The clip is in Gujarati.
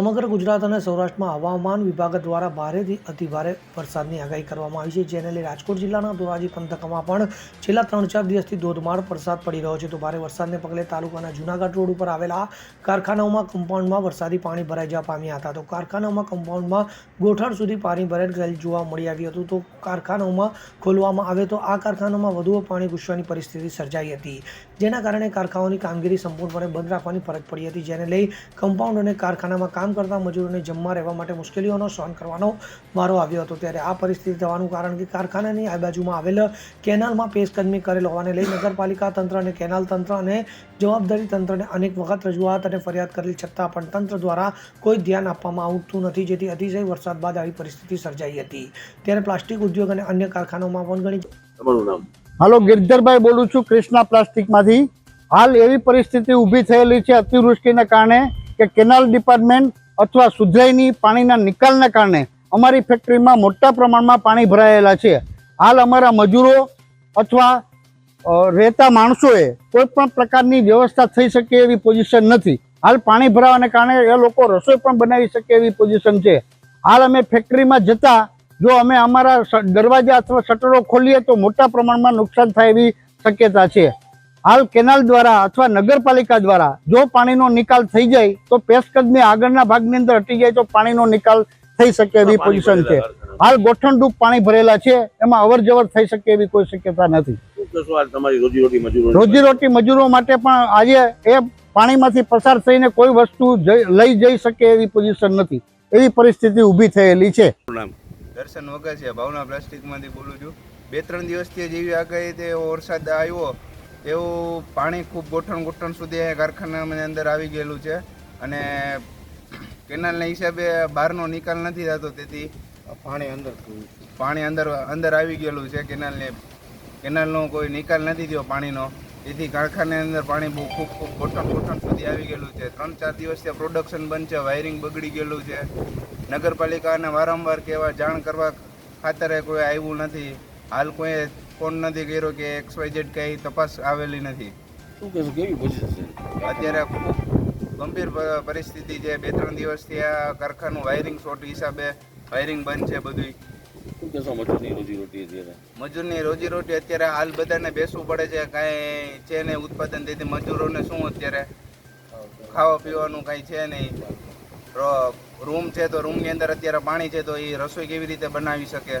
સમગ્ર ગુજરાત અને સૌરાષ્ટ્રમાં હવામાન વિભાગ દ્વારા ભારેથી અતિભારે વરસાદની આગાહી કરવામાં આવી છે. જેને લઈ રાજકોટ જિલ્લાના ધોરાજી પંથકમાં પણ છેલ્લા ત્રણ ચાર દિવસથી ધોધમાર વરસાદ પડી રહ્યો છે. તો ભારે વરસાદને પગલે તાલુકાના જૂનાગઢ રોડ ઉપર આવેલા કારખાનાઓમાં કમ્પાઉન્ડમાં વરસાદી પાણી ભરાઈ જવા પામ્યા હતા. તો કારખાનાઓમાં કમ્પાઉન્ડમાં ગોઠણ સુધી પાણી ભરાઈ ગયેલ જોવા મળી આવ્યું હતું. તો કારખાનાઓમાં ખોલવામાં આવે તો આ કારખાનામાં વધુ પાણી ઘૂસવાની પરિસ્થિતિ સર્જાઈ હતી, જેના કારણે કારખાનાઓની કામગીરી સંપૂર્ણપણે બંધ રાખવાની ફરજ પડી હતી. જેને લઈ કમ્પાઉન્ડ અને કારખાનામાં કામ કરતા મજૂરોને જમવા રહેવા માટે મુશ્કેલીઓનો સહન કરવાનો વારો આવ્યો હતો. ત્યારે આ પરિસ્થિતિ થવાનું કારણ કે કારખાનાની આજુબાજુમાં આવેલ કેનાલમાં પેશકદમી કરેલ હોવાને લઈ નગરપાલિકા તંત્ર અને કેનાલ તંત્ર અને જવાબદારી તંત્રને અનેક વખત રજૂઆત અને ફરિયાદ કરેલ છતાં પણ તંત્ર દ્વારા કોઈ ધ્યાન આપવામાં આવતું નથી જેથી અતિશય વરસાદ બાદ આવી પરિસ્થિતિ સર્જાઈ હતી. ત્યારે પ્લાસ્ટિક ઉદ્યોગ અને અન્ય કારખાનાઓમાં પણ ઘણી હાલો ગિરધરભાઈ બોલું છું કૃષ્ણા પ્લાસ્ટિકમાંથી. હાલ એવી પરિસ્થિતિ ઊભી થયેલી છે અતિવૃષ્ટિને કારણે. કે કેનાલ ડિપાર્ટમેન્ટ અથવા સુધરાઈની પાણીના નિકાલના કારણે અમારી ફેક્ટરીમાં મોટા પ્રમાણમાં પાણી ભરાયેલા છે. હાલ અમારા મજૂરો અથવા રહેતા માણસોએ કોઈ પણ પ્રકારની વ્યવસ્થા થઈ શકે એવી પોઝિશન નથી. હાલ પાણી ભરાવાને કારણે એ લોકો રસોઈ પણ બનાવી શકે એવી પોઝિશન છે. હાલ અમે ફેક્ટરીમાં જતા જો અમે અમારા દરવાજા અથવા શટરો ખોલીએ તો મોટા પ્રમાણમાં નુકસાન થાય એવી શક્યતા છે. હાલ કેનાલ દ્વારા અથવા નગરપાલિકા દ્વારા જો પાણીનો નિકાલ થઈ જાય તો પેશકદમી આગળના ભાગની અંદર હટી જાય તો પાણીનો નિકાલ થઈ શકે એવી પોઝિશન છે. હાલ ગોઠણડૂબ પાણી ભરેલા છે એમાં અવર જવર થઈ શકે એવી કોઈ શક્યતા નથી. રોજીરોટી મજૂરો માટે પણ આજે એ પાણીમાંથી પસાર થઈને કોઈ વસ્તુ લઈ જઈ શકે એવી પોઝિશન નથી. એવી પરિસ્થિતિ ઊભી થયેલી છે. દર્શન વગર ભાવના પ્લાસ્ટિકમાંથી બોલું છું. બે ત્રણ દિવસથી જેવી આગાહી તે વરસાદ આવ્યો એવું પાણી ખૂબ ગોઠણ ગોઠણ સુધી કારખાનાની અંદર આવી ગયેલું છે. અને કેનાલના હિસાબે બહારનો નિકાલ નથી થતો તેથી પાણી અંદર પાણી અંદર અંદર આવી ગયેલું છે. કેનાલને કેનાલનો કોઈ નિકાલ નથી થયો પાણીનો. તેથી કારખાનાની અંદર પાણી બહુ ખૂબ ખૂબ ગોઠણ ગોઠણ સુધી આવી ગયેલું છે. ત્રણ ચાર દિવસથી પ્રોડક્શન બંધ છે વાયરિંગ બગડી ગયેલું છે. નગરપાલિકાને વારંવાર કહેવા જાણ કરવા ખાતરે કોઈ આવ્યું નથી. હાલ કોઈ ફોન નથી કર્યો કે એક્સ વાય ઝેડ કંઈ તપાસ આવેલી નથી. શું કહેશો કેવી પોઝિશન અત્યારે ખૂબ ગંભીર પરિસ્થિતિ છે. બે ત્રણ દિવસથી આ કારખાનું વાયરિંગ શોર્ટ હિસાબે વાયરિંગ બંધ છે બધું શું કહેશો મજૂરની રોજીરોટી અત્યારે? મજૂરની રોજીરોટી અત્યારે હાલ બધાને બેસવું પડે છે. કાંઈ છે નહીં ઉત્પાદન તેથી મજૂરોને શું અત્યારે? ખાવા પીવાનું કાંઈ છે નહીં. રૂમ છે તો રૂમની અંદર અત્યારે પાણી છે તો એ રસોઈ કેવી રીતે બનાવી શકે?